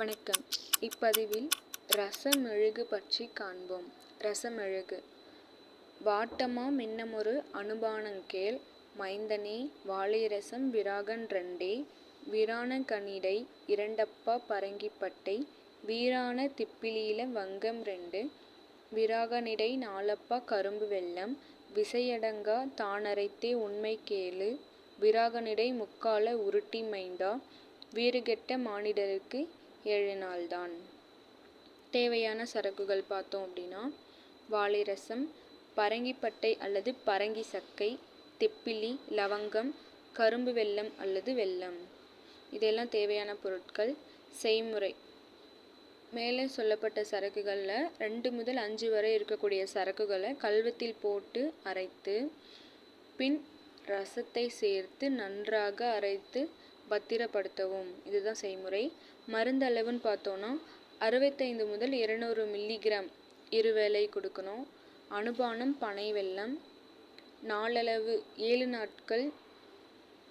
வணக்கம். இப்பதிவில் ரசமெழுகு பற்றி காண்போம். ரசமெழுகு. வாட்டமா மின்னமொரு அனுபானங்கேள் மைந்தனே வாழைரசம் விராகன்றண்டே விரான கனிடை இரண்டப்பா பரங்கிப்பட்டை வீரான திப்பிலீல வங்கம்ரெண்டு விராகனிடை நாலப்பா கரும்பு வெல்லம் விசையடங்கா தானரைத்தே உண்மை கேளு விராகனிடை முக்கால உருட்டி மைந்தா வீறுகெட்ட மானிடருக்கு ஏழு நாள்தான் தேவையான சரக்குகள் பார்த்தோம் அப்படின்னா வாழைரசம் பரங்கிப்பட்டை அல்லது பரங்கி சக்கை திப்பிலி லவங்கம் கரும்பு வெல்லம் அல்லது வெல்லம். இதெல்லாம் தேவையான பொருட்கள். செய்முறை. மேலே சொல்லப்பட்ட சரக்குகளில் ரெண்டு முதல் அஞ்சு வரை இருக்கக்கூடிய சரக்குகளை கல்வத்தில் போட்டு அரைத்து பின் ரசத்தை சேர்த்து நன்றாக அரைத்து பத்திரப்படுத்தவும். இதுதான் செய்முறை. மருந்தளவுன்னு பார்த்தோன்னா அறுபத்தைந்து முதல் இருநூறு மில்லிகிராம் இருவேளை கொடுக்கணும். அனுபானம் பனை வெள்ளம் நாளளவு ஏழு நாட்கள்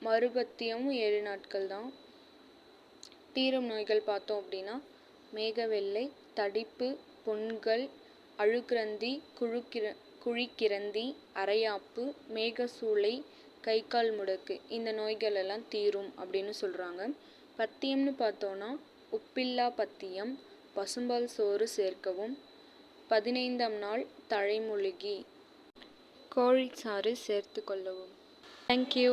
மறுபத்தியமும் ஏழு நாட்கள் தான். தீரும் நோய்கள் பார்த்தோம் அப்படின்னா மேகவெள்ளை தடிப்பு புண்கள் அழுக்கிரந்தி குழுக்கிர குழிக்கிரந்தி அரையாப்பு மேகசூளை கை கால் முடக்கு இந்த நோய்கள் எல்லாம் தீரும் அப்படின்னு சொல்கிறாங்க பத்தியம்னு பார்த்தோன்னா உப்பில்லா பத்தியம் பசும்பால் சோறு சேர்க்கவும். பதினைந்தாம் நாள் தழைமுழுகி கோழிச்சாறு சேர்த்து கொள்ளவும். தேங்க்யூ